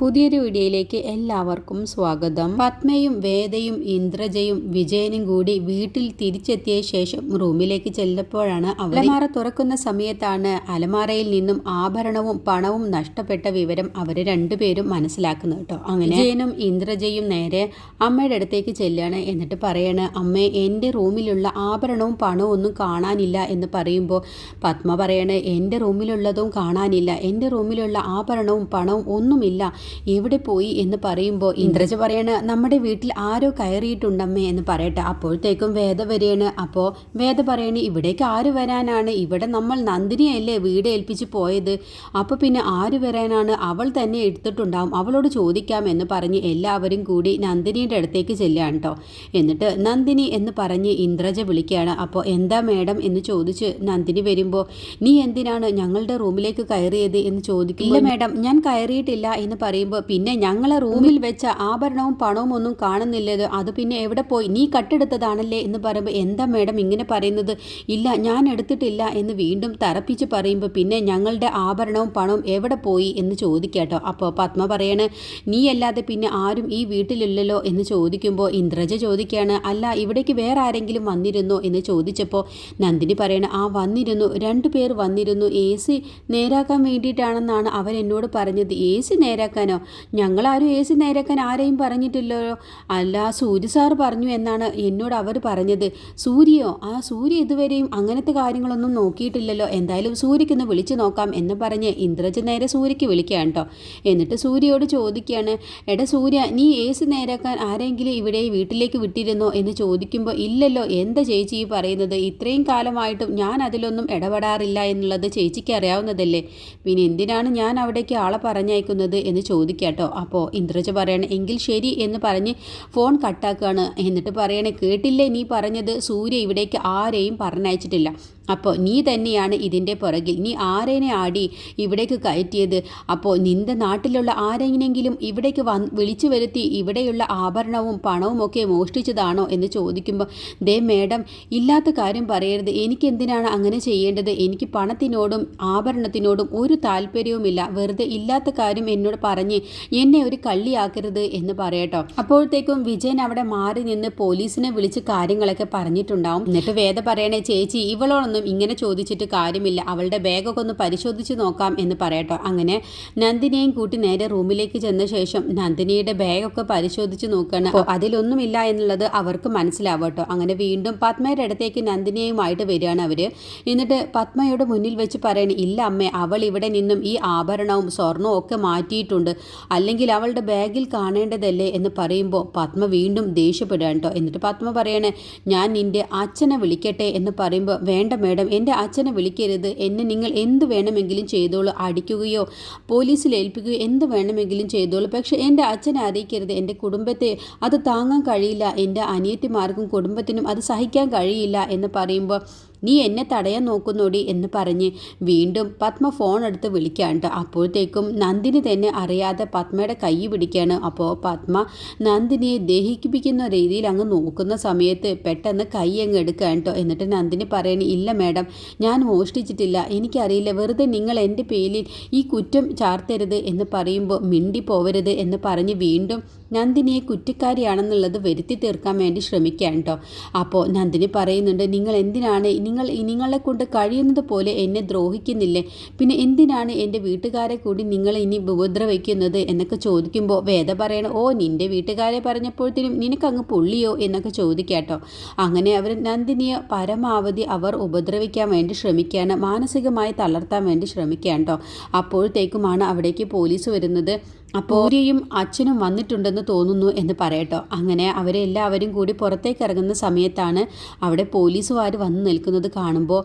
പുതിയൊരു വീഡിയോയിലേക്ക് എല്ലാവർക്കും സ്വാഗതം. പത്മയും വേദയും ഇന്ദ്രജയും വിജയനും കൂടി വീട്ടിൽ തിരിച്ചെത്തിയ ശേഷം റൂമിലേക്ക് ചെല്ലപ്പോഴാണ് അലമാറ തുറക്കുന്ന സമയത്താണ് അലമാറയിൽ നിന്നും ആഭരണവും പണവും നഷ്ടപ്പെട്ട വിവരം അവർ രണ്ടുപേരും മനസ്സിലാക്കുന്നത് കേട്ടോ. അങ്ങനെ വിജയനും ഇന്ദ്രജയും നേരെ അമ്മയുടെ അടുത്തേക്ക് ചെല്ലാണ്. എന്നിട്ട് പറയാണ് അമ്മേ എന്റെ റൂമിലുള്ള ആഭരണവും പണവും ഒന്നും കാണാനില്ല എന്ന് പറയുമ്പോൾ പത്മ പറയാണ് എന്റെ റൂമിലുള്ളതും കാണാനില്ല. എന്റെ റൂമിലുള്ള ആഭരണവും പണവും ഒന്നുമില്ല. എവിടെ പോയി എന്ന് പറയുമ്പോൾ ഇന്ദ്രജ പറയാണ് നമ്മുടെ വീട്ടിൽ ആരോ കയറിയിട്ടുണ്ടമ്മേ എന്ന് പറയട്ടെ. അപ്പോഴത്തേക്കും വേദ വരികയാണ്. അപ്പോൾ വേദ പറയണേ ഇവിടേക്ക് ആര് വരാനാണ്? ഇവിടെ നമ്മൾ നന്ദിനിയല്ലേ വീട് ഏൽപ്പിച്ച് പോയത്? അപ്പോൾ പിന്നെ ആര് വരാനാണ്? അവൾ തന്നെ എടുത്തിട്ടുണ്ടാവും. അവളോട് ചോദിക്കാം എന്ന് പറഞ്ഞ് എല്ലാവരും കൂടി നന്ദിനിയുടെ അടുത്തേക്ക് ചെല്ലുകയാണ് കേട്ടോ എന്നിട്ട് നന്ദിനി എന്ന് പറഞ്ഞ് ഇന്ദ്രജ വിളിക്കുകയാണ്. അപ്പോൾ എന്താ മേഡം? എന്ന് ചോദിച്ച് നന്ദിനി വരുമ്പോൾ നീ എന്തിനാണ് ഞങ്ങളുടെ റൂമിലേക്ക് കയറിയത്? എന്ന് ചോദിക്കില്ല മേഡം. ഞാൻ കയറിയിട്ടില്ല എന്ന് പറയുമ്പോൾ പിന്നെ ഞങ്ങളെ റൂമിൽ വെച്ച ആഭരണവും പണവും ഒന്നും കാണുന്നില്ലത് അത് പിന്നെ എവിടെ പോയി? നീ കട്ടെടുത്തതാണല്ലേ എന്ന് പറയുമ്പോൾ എന്താ മേഡം ഇങ്ങനെ പറയുന്നത്? ഇല്ല ഞാൻ എടുത്തിട്ടില്ല എന്ന് വീണ്ടും തറപ്പിച്ച് പറയുമ്പോൾ പിന്നെ ഞങ്ങളുടെ ആഭരണവും പണവും എവിടെ പോയി എന്ന് ചോദിക്കാട്ടോ. അപ്പോൾ പത്മ പറയണ് നീ അല്ലാതെ പിന്നെ ആരും ഈ വീട്ടിലില്ലല്ലോ? എന്ന് ചോദിക്കുമ്പോൾ ഇന്ദ്രജ ചോദിക്കുകയാണ് അല്ല ഇവിടേക്ക് വേറെ ആരെങ്കിലും വന്നിരുന്നോ? എന്ന് ചോദിച്ചപ്പോൾ നന്ദിനി പറയണ ആ വന്നിരുന്നു. രണ്ടു പേർ വന്നിരുന്നു. എ സി നേരാക്കാൻ വേണ്ടിയിട്ടാണെന്നാണ് അവരെന്നോട് പറഞ്ഞത്. എ സി നേരാക്കാനോ ഞങ്ങളാരും എ സി നേരാക്കാൻ ആരെയും പറഞ്ഞിട്ടില്ലല്ലോ. അല്ല സൂര്യ സാർ പറഞ്ഞു എന്നാണ് എന്നോട് അവർ പറഞ്ഞത്. സൂര്യയോ ആ സൂര്യ ഇതുവരെയും അങ്ങനത്തെ കാര്യങ്ങളൊന്നും നോക്കിയിട്ടില്ലല്ലോ. എന്തായാലും സൂര്യക്കൊന്ന് വിളിച്ചു നോക്കാം എന്ന് പറഞ്ഞ് ഇന്ദ്രജ് നേരെ സൂര്യക്ക് വിളിക്കുകയാണ് കേട്ടോ. എന്നിട്ട് സൂര്യയോട് ചോദിക്കുകയാണ് എടാ സൂര്യ നീ എ സി നേരാക്കാൻ ആരെങ്കിലും ഇവിടെ വീട്ടിലേക്ക് വിട്ടിരുന്നോ? എന്ന് ചോദിക്കുമ്പോൾ ഇല്ലല്ലോ എന്താ ചേച്ചി ഈ പറയുന്നത്? ഇത്രയും കാലമായിട്ടും ഞാൻ അതിലൊന്നും ഇടപെടാറില്ല എന്നുള്ളത് ചേച്ചിക്ക് അറിയാവുന്നതല്ലേ. പിന്നെ എന്തിനാണ് ഞാൻ അവിടേക്ക് ആളെ പറഞ്ഞയക്കുന്നത്? എന്ന് ചോദിക്കാട്ടോ. അപ്പോൾ ഇന്ദ്രജ പറയണ എങ്കിൽ ശരി എന്ന് പറഞ്ഞ് ഫോൺ കട്ടാക്കുകയാണ് എന്നിട്ട് പറയണേ കേട്ടില്ലേ നീ പറഞ്ഞത്? സൂര്യ ഇവിടേക്ക് ആരെയും പറഞ്ഞയച്ചിട്ടില്ല. അപ്പോൾ നീ തന്നെയാണ് ഇതിന്റെ പുറകിൽ. നീ ആരേനെ ആടി ഇവിടേക്ക് കയറ്റിയത്? അപ്പോൾ നിന്റെ നാട്ടിലുള്ള ആരെങ്കിലും ഇവിടേക്ക് വന്ന് വിളിച്ചു വരുത്തി ഇവിടെയുള്ള ആഭരണവും പണവും ഒക്കെ മോഷ്ടിച്ചതാണോ എന്ന് ചോദിക്കുമ്പോൾ ദേ മേഡം ഇല്ലാത്ത കാര്യം പറയരുത്. എനിക്ക് എന്തിനാണ് അങ്ങനെ ചെയ്യേണ്ടത്? എനിക്ക് പണത്തിനോടും ആഭരണത്തിനോടും ഒരു താല്പര്യവുമില്ല. വെറുതെ ഇല്ലാത്ത കാര്യം എന്നോട് പറഞ്ഞ് എന്നെ ഒരു കള്ളിയാക്കരുത് എന്ന് പറയട്ടോ. അപ്പോഴത്തേക്കും വിജയൻ അവിടെ മാറി നിന്ന് പോലീസിനെ വിളിച്ച് കാര്യങ്ങളൊക്കെ പറഞ്ഞിട്ടുണ്ടാവും. എന്നിട്ട് വേദ പറയണേ ചേച്ചി ഇവളോടൊന്നും ഇങ്ങനെ ചോദിച്ചിട്ട് കാര്യമില്ല. അവളുടെ ബാഗൊക്കെ ഒന്ന് പരിശോധിച്ച് നോക്കാം എന്ന് പറയട്ടോ. അങ്ങനെ നന്ദിനിയെയും കൂട്ടി നേരെ റൂമിലേക്ക് ചെന്ന ശേഷം നന്ദിനിയുടെ ബാഗൊക്കെ പരിശോധിച്ച് അപ്പോൾ അതിലൊന്നുമില്ല എന്നുള്ളത് അവർക്ക് മനസ്സിലാവട്ടോ. അങ്ങനെ വീണ്ടും പത്മയുടെ അടുത്തേക്ക് നന്ദിനിയുമായിട്ട് വരികയാണ് അവർ എന്നിട്ട് പത്മയുടെ മുന്നിൽ വെച്ച് പറയണ ഇല്ല അമ്മേ അവൾ ഇവിടെ നിന്നും ഈ ആഭരണവും സ്വർണവും ഒക്കെ മാറ്റിയിട്ടുണ്ട്. അല്ലെങ്കിൽ അവളുടെ ബാഗിൽ കാണേണ്ടതല്ലേ? എന്ന് പറയുമ്പോൾ പത്മ വീണ്ടും ദേഷ്യപ്പെടുകയാണ് കേട്ടോ. എന്നിട്ട് പത്മ പറയണേ ഞാൻ നിന്റെ അച്ഛനെ വിളിക്കട്ടെ എന്ന് പറയുമ്പോൾ വേണ്ട മേഡം എന്റെ അച്ഛനെ വിളിക്കരുത്. എന്നെ നിങ്ങൾ എന്ത് വേണമെങ്കിലും ചെയ്തോളൂ. അടിക്കുകയോ പോലീസിൽ ഏൽപ്പിക്കുകയോ എന്ത് വേണമെങ്കിലും ചെയ്തോളൂ. പക്ഷേ എന്റെ അച്ഛനെ അറിയിക്കരുത്. എന്റെ കുടുംബത്തെ അത് താങ്ങാൻ കഴിയില്ല. എന്റെ അനിയത്തിമാർക്കും കുടുംബത്തിനും അത് സഹിക്കാൻ കഴിയില്ല എന്ന് പറയുമ്പോൾ നീ എന്നെ തടയാൻ നോക്കുന്നോടി എന്ന് പറഞ്ഞ് വീണ്ടും പത്മ ഫോൺ എടുത്ത് വിളിക്കാണ്ട് അപ്പോഴത്തേക്കും നന്ദിനി തന്നെ അറിയാതെ പത്മയുടെ കൈ പിടിക്കുകയാണ് അപ്പോൾ പത്മ നന്ദിനിയെ ദഹിപ്പിക്കുന്ന രീതിയിൽ അങ്ങ് നോക്കുന്ന സമയത്ത് പെട്ടെന്ന് കൈ അങ്ങ് എടുക്കുകയാണ് കേട്ടോ എന്നിട്ട് നന്ദിനി പറയണ ഇല്ല മാഡം ഞാൻ മോഷ്ടിച്ചിട്ടില്ല. എനിക്കറിയില്ല വെറുതെ നിങ്ങൾ എന്റെ പേരിൽ ഈ കുറ്റം ചാർത്തരുത് എന്ന് പറയുമ്പോൾ മിണ്ടി പോവരുത് എന്ന് പറഞ്ഞ് വീണ്ടും നന്ദിനിയെ കുറ്റക്കാരിയാണെന്നുള്ളത് വരുത്തി തീർക്കാൻ വേണ്ടി ശ്രമിക്കുകയാണ് കേട്ടോ അപ്പോൾ നന്ദിനി പറയുന്നുണ്ട് നിങ്ങൾ എന്തിനാണ് നിങ്ങൾ നിങ്ങളെ കൊണ്ട് കഴിയുന്നത് പോലെ എന്നെ ദ്രോഹിക്കുന്നില്ലേ? പിന്നെ എന്തിനാണ് എന്റെ വീട്ടുകാരെ കൂടി നിങ്ങൾ ഇനി ഉപദ്രവിക്കുന്നത് എന്നൊക്കെ ചോദിക്കുമ്പോൾ വേദ പറയണ ഓ നിന്റെ വീട്ടുകാരെ പറഞ്ഞപ്പോഴത്തേനും നിനക്കങ്ങ് പുള്ളിയോ? എന്നൊക്കെ ചോദിക്കാട്ടോ അങ്ങനെ അവർ നന്ദിനിയെ പരമാവധി അവർ ഉപദ്രവിക്കാൻ വേണ്ടി ശ്രമിക്കുകയാണ് മാനസികമായി തളർത്താൻ വേണ്ടി ശ്രമിക്കുകയാണ് കേട്ടോ അപ്പോഴത്തേക്കുമാണ് അവിടേക്ക് പോലീസ് വരുന്നത്. അപ്പോൾ സൂര്യയും അച്ഛനും വന്നിട്ടുണ്ടെന്ന് തോന്നുന്നു എന്ന് പറയട്ടോ. അങ്ങനെ അവരെല്ലാവരും കൂടി പുറത്തേക്ക് ഇറങ്ങുന്ന സമയത്താണ് അവിടെ പോലീസുകാർ വന്ന് നിൽക്കുന്നത് കാണുമ്പോൾ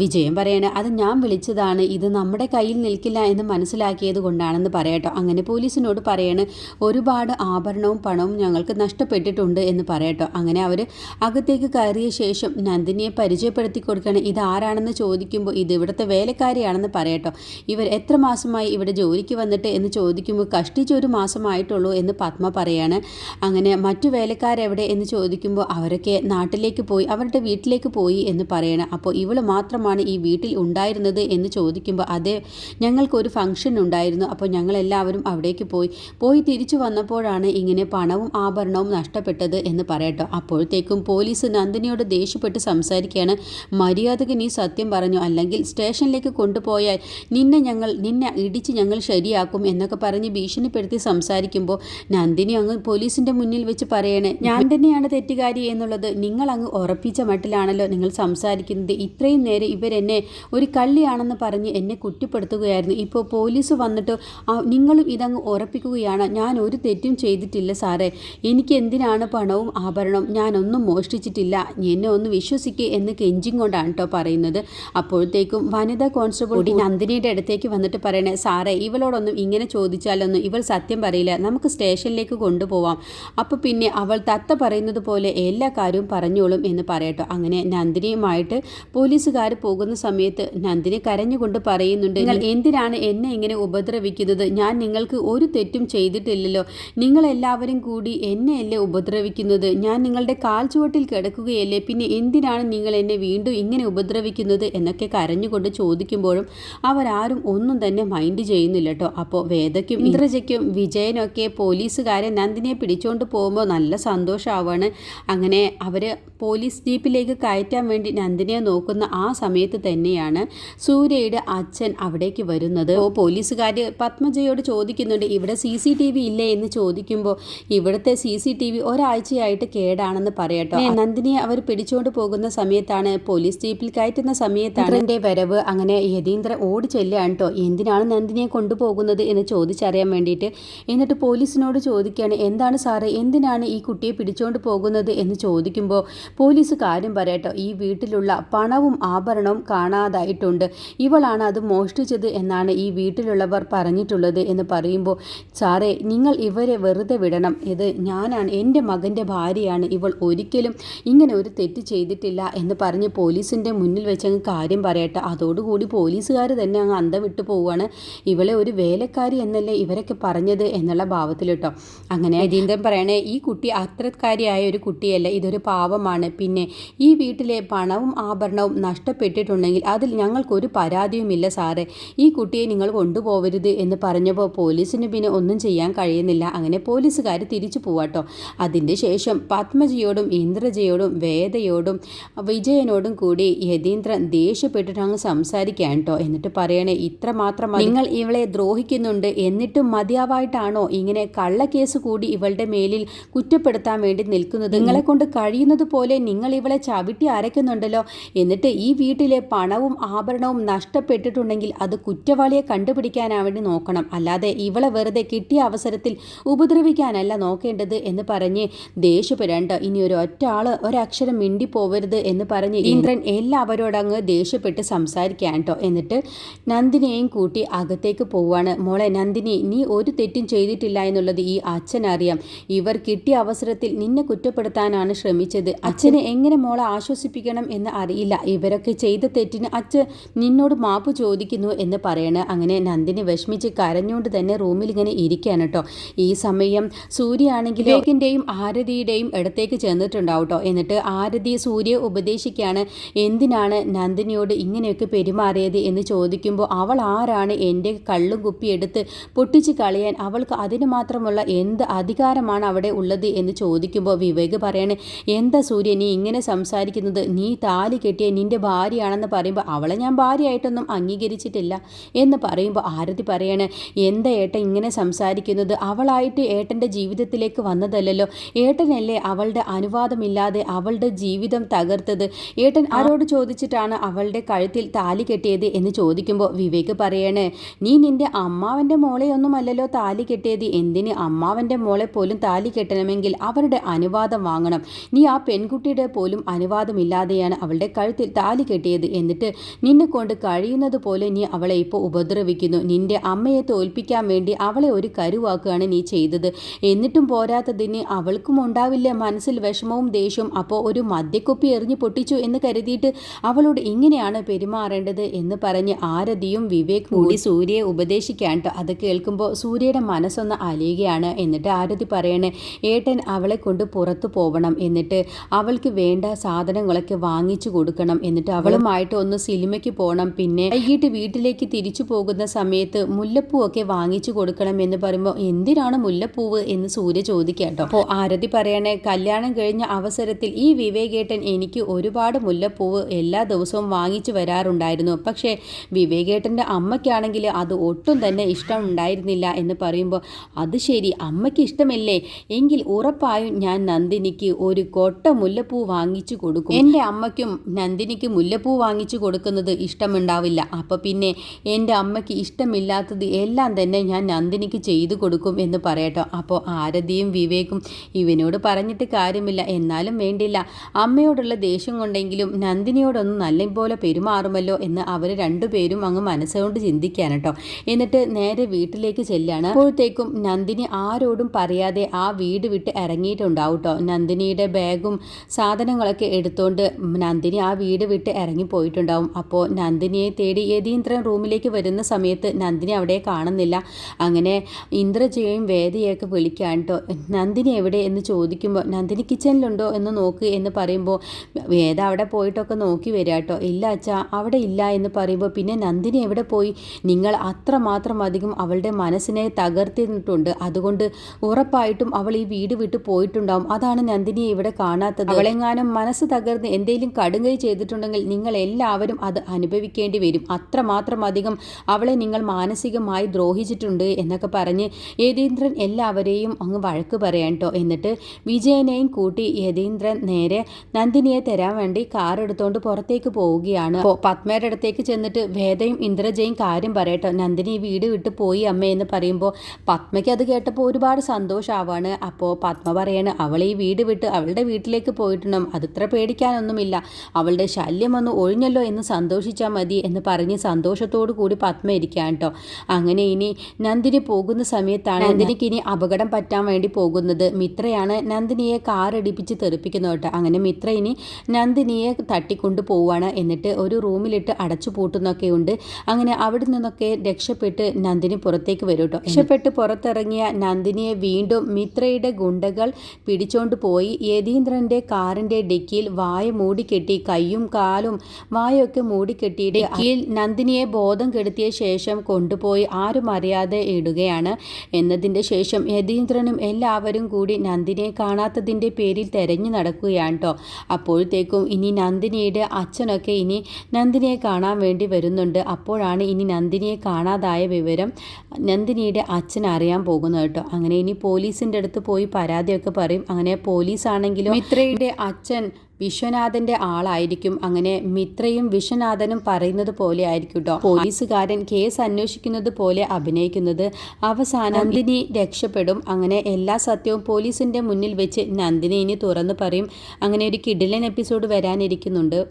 വിജയം പറയണേ അത് ഞാൻ വിളിച്ചതാണ്. ഇത് നമ്മുടെ കയ്യിൽ നിൽക്കില്ല എന്ന് മനസ്സിലാക്കിയത് കൊണ്ടാണെന്ന് പറയട്ടോ. അങ്ങനെ പോലീസിനോട് പറയാണ് ഒരുപാട് ആഭരണവും പണവും ഞങ്ങൾക്ക് നഷ്ടപ്പെട്ടിട്ടുണ്ട് എന്ന് പറയട്ടോ. അങ്ങനെ അവർ അകത്തേക്ക് കയറിയ ശേഷം നന്ദിനിയെ പരിചയപ്പെടുത്തി കൊടുക്കുകയാണ് ഇത് ആരാണെന്ന് ചോദിക്കുമ്പോൾ ഇത് ഇവിടുത്തെ വേലക്കാരിയാണെന്ന് പറയട്ടോ. ഇവർ എത്ര മാസമായി ഇവിടെ ജോലിക്ക് വന്നിട്ട്? എന്ന് ചോദിക്കുമ്പോൾ കഷ്ടിച്ച് ഒരു മാസമായിട്ടുള്ളൂ എന്ന് പത്മ പറയാണ്. അങ്ങനെ മറ്റു വേലക്കാരെവിടെ എന്ന് ചോദിക്കുമ്പോൾ അവരൊക്കെ നാട്ടിലേക്ക് പോയി അവരുടെ വീട്ടിലേക്ക് പോയി എന്ന് പറയണം. അപ്പോൾ ഇവൾ മാത്രമാണ് ഈ വീട്ടിൽ ഉണ്ടായിരുന്നത് എന്ന് ചോദിക്കുമ്പോൾ അതെ ഞങ്ങൾക്കൊരു ഫംഗ്ഷൻ ഉണ്ടായിരുന്നു. അപ്പോൾ ഞങ്ങളെല്ലാവരും അവിടേക്ക് പോയി. പോയി തിരിച്ചു വന്നപ്പോഴാണ് ഇങ്ങനെ പണവും ആഭരണവും നഷ്ടപ്പെട്ടത് എന്ന് പറയട്ടോ. അപ്പോഴത്തേക്കും പോലീസ് നന്ദിനിയോട് ദേഷ്യപ്പെട്ട് സംസാരിക്കുകയാണ്. മര്യാദയ്ക്ക് നീ സത്യം പറഞ്ഞു. അല്ലെങ്കിൽ സ്റ്റേഷനിലേക്ക് കൊണ്ടുപോയാൽ നിന്നെ ഞങ്ങൾ നിന്നെ ഇടിച്ച് ഞങ്ങൾ ശരിയാക്കും എന്നൊക്കെ പറഞ്ഞ് ഭീഷണിപ്പെടുത്തി സംസാരിക്കുമ്പോൾ നന്ദിനി അങ്ങ് പോലീസിന്റെ മുന്നിൽ വെച്ച് പറയണേ. ഞാൻ തന്നെയാണ് തെറ്റുകാരി എന്നുള്ളത്. നിങ്ങൾ അങ്ങ് ഉറപ്പിച്ച മട്ടിലാണല്ലോ നിങ്ങൾ സംസാരിക്കുന്നത്. ഇത്രയും നേരം ഇവരെന്നെ ഒരു കള്ളിയാണെന്ന് പറഞ്ഞ് എന്നെ കുറ്റപ്പെടുത്തുകയായിരുന്നു. ഇപ്പോൾ പോലീസ് വന്നിട്ട് നിങ്ങളും ഇതങ്ങ് ഉറപ്പിക്കുകയാണ്. ഞാൻ ഒരു തെറ്റും ചെയ്തിട്ടില്ല സാറേ. എനിക്ക് എന്തിനാണ് പണവും ആഭരണവും? ഞാനൊന്നും മോഷ്ടിച്ചിട്ടില്ല. എന്നെ ഒന്ന് വിശ്വസിക്കുക എന്ന് കെഞ്ചിങ് കൊണ്ടാണ് കേട്ടോ പറയുന്നത്. അപ്പോഴത്തേക്കും വനിതാ കോൺസ്റ്റബിൾ കൂടി നന്ദിനിയുടെ അടുത്തേക്ക് വന്നിട്ട് പറയണേ സാറേ ഇവളോടൊന്നും ഇങ്ങനെ ചോദിച്ചാലൊന്നും ഇവൾ സത്യം പറയില്ല നമുക്ക് സ്റ്റേഷനിലേക്ക് കൊണ്ടുപോവാം. അപ്പോൾ പിന്നെ അവൾ തത്ത പറയുന്നത് പോലെ എല്ലാ കാര്യവും പറഞ്ഞോളും എന്ന് പറയട്ടോ. അങ്ങനെ നന്ദിനിയുമായിട്ട് പോലീസുകാർ പോകുന്ന സമയത്ത് നന്ദിനി കരഞ്ഞുകൊണ്ട് പറയുന്നുണ്ട് നിങ്ങൾ എന്തിനാണ് എന്നെ ഇങ്ങനെ ഉപദ്രവിക്കുന്നത്? ഞാൻ നിങ്ങൾക്ക് ഒരു തെറ്റും ചെയ്തിട്ടില്ലല്ലോ. നിങ്ങളെല്ലാവരും കൂടി എന്നെയല്ലേ ഉപദ്രവിക്കുന്നത്? ഞാൻ നിങ്ങളുടെ കാൽ ചുവട്ടിൽ കിടക്കുകയല്ലേ. പിന്നെ എന്തിനാണ് നിങ്ങൾ എന്നെ വീണ്ടും ഇങ്ങനെ ഉപദ്രവിക്കുന്നത്? എന്നൊക്കെ കരഞ്ഞുകൊണ്ട് ചോദിക്കുമ്പോഴും അവരാരും ഒന്നും തന്നെ മൈൻഡ് ചെയ്യുന്നില്ല കേട്ടോ അപ്പോൾ വേദയ്ക്കും ഇന്ദ്രജയ്ക്കും വിജയനൊക്കെ പോലീസുകാരെ നന്ദിനിയെ പിടിച്ചുകൊണ്ട് പോകുമ്പോൾ നല്ല സന്തോഷമാവാണ് അങ്ങനെ അവർ പോലീസ് ജീപ്പിലേക്ക് കയറ്റാൻ വേണ്ടി നന്ദിനിയെ നോക്കുന്ന ആ സമയത്ത് തന്നെയാണ് സൂര്യയുടെ അച്ഛൻ അവിടേക്ക് വരുന്നത്. അപ്പോൾ പോലീസുകാർ പത്മജയോട് ചോദിക്കുന്നുണ്ട് ഇവിടെ സി സി ടി വി ഇല്ലേ? എന്ന് ചോദിക്കുമ്പോൾ ഇവിടുത്തെ സി സി ടി വി ഒരാഴ്ചയായിട്ട് കേടാണെന്ന് പറയട്ടോ. നന്ദിനിയെ അവർ പിടിച്ചുകൊണ്ട് പോകുന്ന സമയത്താണ് പോലീസ് ജീപ്പിൽ കയറ്റുന്ന സമയത്താണ്. എന്റെ വരവ് അങ്ങനെ യതീന്ദ്ര ഓടി ചെല്ലുകയാണ് കേട്ടോ എന്തിനാണ് നന്ദിനിയെ കൊണ്ടുപോകുന്നത്? എന്ന് ചോദിച്ചറിയാൻ വേണ്ടിയിട്ട്. എന്നിട്ട് പോലീസിനോട് ചോദിക്കുകയാണ് എന്താണ് സാറേ എന്തിനാണ് ഈ കുട്ടിയെ പിടിച്ചുകൊണ്ട് പോകുന്നത്? എന്ന് ചോദിക്കുമ്പോൾ പോലീസ് കാര്യം പറയട്ടോ ഈ വീട്ടിലുള്ള പണവും ആഭരണവും കാണാതായിട്ടുണ്ട്. ഇവളാണ് അത് മോഷ്ടിച്ചത് എന്നാണ് ഈ വീട്ടിലുള്ളവർ പറഞ്ഞിട്ടുള്ളത്. എന്ന് പറയുമ്പോൾ സാറേ നിങ്ങൾ ഇവരെ വെറുതെ വിടണം. ഇത് ഞാനാണ് എന്റെ മകന്റെ ഭാര്യയാണ്. ഇവൾ ഒരിക്കലും ഇങ്ങനെ ഒരു തെറ്റ് ചെയ്തിട്ടില്ല. എന്ന് പറഞ്ഞ് പോലീസിന്റെ മുന്നിൽ വെച്ചങ്ങ് കാര്യം പറയട്ടെ. അതോടുകൂടി പോലീസുകാർ തന്നെ അങ്ങ് അന്തം വിട്ടു പോവുകയാണ്. ഇവളെ ഒരു വേലക്കാരി എന്നല്ലേ ഇവരൊക്കെ പറഞ്ഞത് എന്നുള്ള ഭാവത്തിൽ കേട്ടോ. അങ്ങനെ യതീന്ദ്രൻ പറയണേ ഈ കുട്ടി അത്രക്കാരിയായ ഒരു കുട്ടിയല്ല ഇതൊരു പാവമാണ്. പിന്നെ ഈ വീട്ടിലെ പണവും ആഭരണവും നഷ്ടപ്പെട്ടിട്ടുണ്ടെങ്കിൽ അതിൽ ഞങ്ങൾക്കൊരു പരാതിയുമില്ല സാറേ. ഈ കുട്ടിയെ നിങ്ങൾ കൊണ്ടുപോകരുത് എന്ന് പറഞ്ഞപ്പോൾ പോലീസിന് പിന്നെ ഒന്നും ചെയ്യാൻ കഴിയുന്നില്ല. അങ്ങനെ പോലീസുകാർ തിരിച്ചു പോവാട്ടോ അതിന്റെ ശേഷം പത്മജിയോടും ഇന്ദ്രജയോടും വേദയോടും വിജയനോടും കൂടി യതീന്ദ്രൻ ദേഷ്യപ്പെട്ടിട്ട് അങ്ങ് സംസാരിക്കാൻ കേട്ടോ എന്നിട്ട് പറയണേ ഇത്ര മാത്രം നിങ്ങൾ ഇവളെ ദ്രോഹിക്കുന്നുണ്ട്. എന്നിട്ടും മതിയാവായിട്ടാണോ ഇങ്ങനെ കള്ളക്കേസ് കൂടി ഇവളുടെ മേലിൽ കുറ്റപ്പെടുത്താൻ വേണ്ടി നിൽക്കുന്നത്? നിങ്ങളെ കൊണ്ട് കഴിയുന്നത് പോലെ നിങ്ങൾ ഇവളെ ചവിട്ടി അരയ്ക്കുന്നുണ്ടല്ലോ. എന്നിട്ട് ഈ വീട്ടിലെ പണവും ആഭരണവും നഷ്ടപ്പെട്ടിട്ടുണ്ടെങ്കിൽ അത് കുറ്റവാളിയെ കണ്ടുപിടിക്കാനാ വേണ്ടി നോക്കണം. അല്ലാതെ ഇവളെ വെറുതെ കിട്ടിയ അവസരത്തിൽ ഉപദ്രവിക്കാനല്ല നോക്കേണ്ടത് എന്ന് പറഞ്ഞ് ദേഷ്യപ്പെടേണ്ട ഇനി ഒരു ഒറ്റ ആൾ ഒരക്ഷരം മിണ്ടി പോവരുത് എന്ന് പറഞ്ഞ് ഇന്ദ്രൻ എല്ലാവരോടങ്ങ് ദേഷ്യപ്പെട്ട് സംസാരിക്കാൻ കേട്ടോ എന്നിട്ട് നന്ദിനിയെയും കൂട്ടി അകത്തേക്ക് പോവാണ്. മോളെ നന്ദിനി നീ ഒരു തെറ്റും ചെയ്തിട്ടില്ല എന്നുള്ളത് ഈ അച്ഛനറിയാം. ഇവർ കിട്ടിയ അവസരത്തിൽ നിന്നെ കുറ്റപ്പെടുത്താനാണ് ശ്രമിച്ചത്. അച്ഛനെ എങ്ങനെ മോളെ ആശ്വസിപ്പിക്കണം എന്ന് അറിയില്ല. ഇവരൊക്കെ ചെയ്ത തെറ്റിന് അച്ഛൻ നിന്നോട് മാപ്പ് ചോദിക്കുന്നു എന്ന് പറയണ. അങ്ങനെ നന്ദിനി വിഷമിച്ച് കരഞ്ഞുകൊണ്ട് തന്നെ റൂമിൽ ഇങ്ങനെ ഇരിക്കുകയാണ് കേട്ടോ. ഈ സമയം സൂര്യ ആണെങ്കിൽ വിവേകിന്റെയും ആരതിയുടെയും ഇടത്തേക്ക് ചെന്നിട്ടുണ്ടാവും കേട്ടോ. എന്നിട്ട് ആരതി സൂര്യയെ ഉപദേശിക്കുകയാണ്. എന്തിനാണ് നന്ദിനിയോട് ഇങ്ങനെയൊക്കെ പെരുമാറിയത് എന്ന് ചോദിക്കുമ്പോൾ അവൾ ആരാണ്? എന്റെ കള്ളും കുപ്പി എടുത്ത് പൊട്ടിച്ച് കളയാൻ അവൾക്ക് അതിന് മാത്രമുള്ള എന്ത് അധികാരമാണ് അവിടെ ഉള്ളത് എന്ന് ചോദിക്കുമ്പോൾ വിവേക് പറയണേ എന്താ സൂര്യ നീ ഇങ്ങനെ സംസാരിക്കുന്നത്? നീ താലി കെട്ടിയ നിന്റെ ഭാര്യയാണെന്ന് പറയുമ്പോൾ അവളെ ഞാൻ ഭാര്യയായിട്ടൊന്നും അംഗീകരിച്ചിട്ടില്ല എന്ന് പറയുമ്പോൾ ആരതി പറയാണ് എന്താ ഏട്ടൻ ഇങ്ങനെ സംസാരിക്കുന്നത്? അവളായിട്ട് ഏട്ടന്റെ ജീവിതത്തിലേക്ക് വന്നതല്ലല്ലോ. ഏട്ടനല്ലേ അവളുടെ അനുവാദമില്ലാതെ അവളുടെ ജീവിതം തകർത്തത്? ഏട്ടൻ ആരോട് ചോദിച്ചിട്ടാണ് അവളുടെ കഴുത്തിൽ താലി കെട്ടിയത്? എന്ന് ചോദിക്കുമ്പോൾ വിവേക് പറയണേ നീ നിന്റെ അമ്മാവന്റെ മോളെയൊന്നുമല്ലല്ലോ താലി കെട്ടിയത്. എന്തിന് അമ്മാവന്റെ മോളെ പോലും താലി കെട്ടണമെങ്കിൽ അവരുടെ അനുവാദം വാങ്ങണം. നീ ആ പെൺകുട്ടിയുടെ പോലും അനുവാദമില്ലാതെയാണ് അവളുടെ കഴുത്തിൽ താലി കെട്ടിയത് എന്നിട്ട് നിന്നെ കൊണ്ട് കഴിയുന്നത് പോലെ നീ അവളെ ഇപ്പോൾ ഉപദ്രവിക്കുന്നു. നിന്റെ അമ്മയെ തോൽപ്പിക്കാൻ വേണ്ടി അവളെ ഒരു കരുവാക്കുകയാണ് നീ ചെയ്തത്. എന്നിട്ടും പോരാത്തതിന് അവൾക്കും ഉണ്ടാവില്ല. മനസ്സിൽ വിഷമവും ദേഷ്യവും അപ്പോൾ ഒരു മദ്യക്കുപ്പി എറിഞ്ഞു പൊട്ടിച്ചു എന്ന് കരുതിയിട്ട് അവളോട് ഇങ്ങനെയാണ് പെരുമാറേണ്ടത് എന്ന് പറഞ്ഞ് ആരതിയും വിവേക് കൂടി സൂര്യയെ ഉപദേശിക്കാൻ അത് കേൾക്കുമ്പോൾ പറയുമ്പോൾ സൂര്യയുടെ മനസ്സൊന്ന് അലിയുകയാണ്. എന്നിട്ട് ആരതി പറയണേ ഏട്ടൻ അവളെ കൊണ്ട് പുറത്തു പോകണം എന്നിട്ട് അവൾക്ക് വേണ്ട സാധനങ്ങളൊക്കെ വാങ്ങിച്ചു കൊടുക്കണം. എന്നിട്ട് അവളുമായിട്ട് ഒന്ന് സിനിമയ്ക്ക് പോകണം പിന്നെ വൈകിട്ട് വീട്ടിലേക്ക് തിരിച്ചു പോകുന്ന സമയത്ത് മുല്ലപ്പൂവൊക്കെ വാങ്ങിച്ചു കൊടുക്കണം എന്ന് പറയുമ്പോൾ എന്തിനാണ് മുല്ലപ്പൂവ് എന്ന് സൂര്യ ചോദിക്കാട്ടോ അപ്പോൾ ആരതി പറയണേ കല്യാണം കഴിഞ്ഞ അവസരത്തിൽ ഈ വിവേകേട്ടൻ എനിക്ക് ഒരുപാട് മുല്ലപ്പൂവ് എല്ലാ ദിവസവും വാങ്ങിച്ചു വരാറുണ്ടായിരുന്നു. പക്ഷേ വിവേകേട്ടന്റെ അമ്മയ്ക്കാണെങ്കിൽ അത് ഒട്ടും തന്നെ ഇഷ്ടം ഉണ്ടായിരുന്നില്ല. എന്ന് പറയുമ്പോൾ അത് ശരി അമ്മയ്ക്ക് ഇഷ്ടമല്ലേ? എങ്കിൽ ഉറപ്പായും ഞാൻ നന്ദിനിക്ക് ഒരു കൊട്ട മുല്ലപ്പൂ വാങ്ങിച്ചു കൊടുക്കും. എന്റെ അമ്മയ്ക്കും നന്ദിനിക്ക് മുല്ലപ്പൂ വാങ്ങിച്ചു കൊടുക്കുന്നത് ഇഷ്ടമുണ്ടാവില്ല. അപ്പോൾ പിന്നെ എന്റെ അമ്മയ്ക്ക് ഇഷ്ടമില്ലാത്തത് എല്ലാം തന്നെ ഞാൻ നന്ദിനിക്ക് ചെയ്തു കൊടുക്കും എന്ന് പറയട്ടോ. അപ്പോൾ ആരതിയും വിവേകും ഇവനോട് പറഞ്ഞിട്ട് കാര്യമില്ല. എന്നാലും വേണ്ടില്ല. അമ്മയോടുള്ള ദേഷ്യം കൊണ്ടെങ്കിലും നന്ദിനിയോടൊന്നും നല്ലപോലെ പെരുമാറുമല്ലോ എന്ന് അവർ രണ്ടുപേരും അങ്ങ് മനസ്സുകൊണ്ട് ചിന്തിക്കാൻ കേട്ടോ എന്നിട്ട് നേരെ വീട്ടിലേക്ക് ചെല്ലാണ്. അപ്പോഴത്തേക്കും നന്ദിനി ആരോടും പറയാതെ ആ വീട് വിട്ട് ഇറങ്ങിയിട്ടുണ്ടാവും കേട്ടോ നന്ദിനിയുടെ ബാഗും സാധനങ്ങളൊക്കെ എടുത്തോണ്ട് നന്ദിനി ആ വീട് വിട്ട് ഇറങ്ങിപ്പോയിട്ടുണ്ടാവും. അപ്പോൾ നന്ദിനിയെ തേടി യതീന്ദ്രൻ റൂമിലേക്ക് വരുന്ന സമയത്ത് നന്ദിനി അവിടെ കാണുന്നില്ല. അങ്ങനെ ഇന്ദ്രജയും വേദയൊക്കെ വിളിക്കാൻ കേട്ടോ നന്ദിനി എവിടെ എന്ന് ചോദിക്കുമ്പോൾ നന്ദിനി കിച്ചണിലുണ്ടോ എന്ന് നോക്ക് എന്ന് പറയുമ്പോൾ വേദ അവിടെ പോയിട്ടൊക്കെ നോക്കി വരിക കേട്ടോ ഇല്ല അച്ഛാ അവിടെ ഇല്ല എന്ന് പറയുമ്പോൾ പിന്നെ നന്ദിനി എവിടെ പോയി? നിങ്ങൾ അത്രമാത്രം അധികം അവളുടെ മനസ്സിനെ തകർത്തിട്ടുണ്ട് അതുകൊണ്ട് ഉറപ്പായിട്ടും അവൾ ഈ വീട് വിട്ടു പോയിട്ടുണ്ടാവും. അതാണ് നന്ദിനിയെ ഇവിടെ കാണാത്തത്. അവളെങ്ങാനും മനസ്സ് തകർന്ന് എന്തെങ്കിലും കടുങ്കൈ ചെയ്തിട്ടുണ്ടെങ്കിൽ നിങ്ങൾ എല്ലാവരും അത് അനുഭവിക്കേണ്ടി വരും. അത്രമാത്രം അധികം അവളെ നിങ്ങൾ മാനസികമായി ദ്രോഹിച്ചിട്ടുണ്ട് എന്നൊക്കെ പറഞ്ഞ് യതീന്ദ്രൻ എല്ലാവരെയും അങ്ങ് വഴക്ക് പറയാൻ എന്നിട്ട് വിജയനെയും കൂട്ടി യതീന്ദ്രൻ നേരെ നന്ദിനിയെ തരാൻ വേണ്ടി കാർ എടുത്തുകൊണ്ട് പുറത്തേക്ക് പോവുകയാണ്. പത്മയുടെ അടുത്തേക്ക് ചെന്നിട്ട് വേദയും ഇന്ദ്രജയും കാര്യം പറയട്ടോ. നന്ദിനി വീട് വിട്ടു പോയി അമ്മ എന്ന് പറയുമ്പോൾ പത്മയ്ക്ക് അത് കേട്ടപ്പോൾ ഒരുപാട് സന്തോഷമാവാണ് അപ്പോൾ പത്മ പറയാണ് അവൾ ഈ വീട് വിട്ട് അവളുടെ വീട്ടിലേക്ക് പോയിട്ടുണ്ടാവും അതിത്ര പേടിക്കാനൊന്നുമില്ല. അവളുടെ ശല്യം ഒന്ന് ഒഴിഞ്ഞല്ലോ എന്ന് സന്തോഷിച്ചാൽ മതി എന്ന് പറഞ്ഞ് സന്തോഷത്തോടു കൂടി പത്മ ഇരിക്കാൻ കേട്ടോ അങ്ങനെ ഇനി നന്ദിനി പോകുന്ന സമയത്താണ് നന്ദിനിക്ക് ഇനി അപകടം പറ്റാൻ വേണ്ടി പോകുന്നത്. മിത്രയാണ് നന്ദിനിയെ കാർ ഇടിപ്പിച്ച് തെറിപ്പിക്കുന്നത് കേട്ടോ. അങ്ങനെ മിത്ര ഇനി നന്ദിനിയെ തട്ടിക്കൊണ്ട് പോവുകയാണ് എന്നിട്ട് ഒരു റൂമിലിട്ട് അടച്ചു പൂട്ടുന്നൊക്കെ ഉണ്ട് അങ്ങനെ അവിടെ നിന്നൊക്കെ രക്ഷപ്പെട്ട് നന്ദിനി പുറത്തേക്ക് വരും കേട്ടോ രക്ഷപ്പെട്ട് പുറത്തിറങ്ങിയ നന്ദിനിയെ വീണ്ടും മിത്രയുടെ ഗുണ്ടകൾ പിടിച്ചോണ്ട് പോയി. യതീന്ദ്രന്റെ കാറിന്റെ ഡിക്കിയിൽ വായ മൂടിക്കെട്ടി കൈയും കാലും വായൊക്കെ മൂടിക്കെട്ടി ഡിക്കിയിൽ നന്ദിനിയെ ബോധം കെടുത്തിയ ശേഷം കൊണ്ടുപോയി ആരും അറിയാതെ ഇടുകയാണ്. എന്നതിന്റെ ശേഷം യതീന്ദ്രനും എല്ലാവരും കൂടി നന്ദിനിയെ കാണാത്തതിന്റെ പേരിൽ തെരഞ്ഞു നടക്കുകയാണ് കേട്ടോ അപ്പോഴത്തേക്കും ഇനി നന്ദിനിയുടെ അച്ഛനൊക്കെ ഇനി നന്ദിനിയെ കാണാൻ വേണ്ടി വരുന്നുണ്ട്. അപ്പോഴാണ് ഇനി നന്ദിനിയെ കാണാതായ വിവരം. നന്ദിനിയുടെ അച്ഛൻ അറിയാൻ പോകുന്നത് കേട്ടോ. അങ്ങനെ ഇനി പോലീസിന്റെ അടുത്ത് പോയി പരാതിയൊക്കെ പറയും. അങ്ങനെ പോലീസ് ആണെങ്കിലും മിത്രയുടെ അച്ഛൻ വിശ്വനാഥന്റെ ആളായിരിക്കും. അങ്ങനെ മിത്രയും വിശ്വനാഥനും പറയുന്നത് പോലെ ആയിരിക്കും കേട്ടോ. പോലീസുകാരൻ കേസ് അന്വേഷിക്കുന്നത് പോലെ അഭിനയിക്കുന്നത്. അവസാനം നന്ദിനി രക്ഷപ്പെടും. അങ്ങനെ എല്ലാ സത്യവും പോലീസിന്റെ മുന്നിൽ വെച്ച് നന്ദിനി ഇനി തുറന്നു പറയും. അങ്ങനെ ഒരു കിഡിലൻ എപ്പിസോഡ് വരാനിരിക്കുന്നുണ്ട്.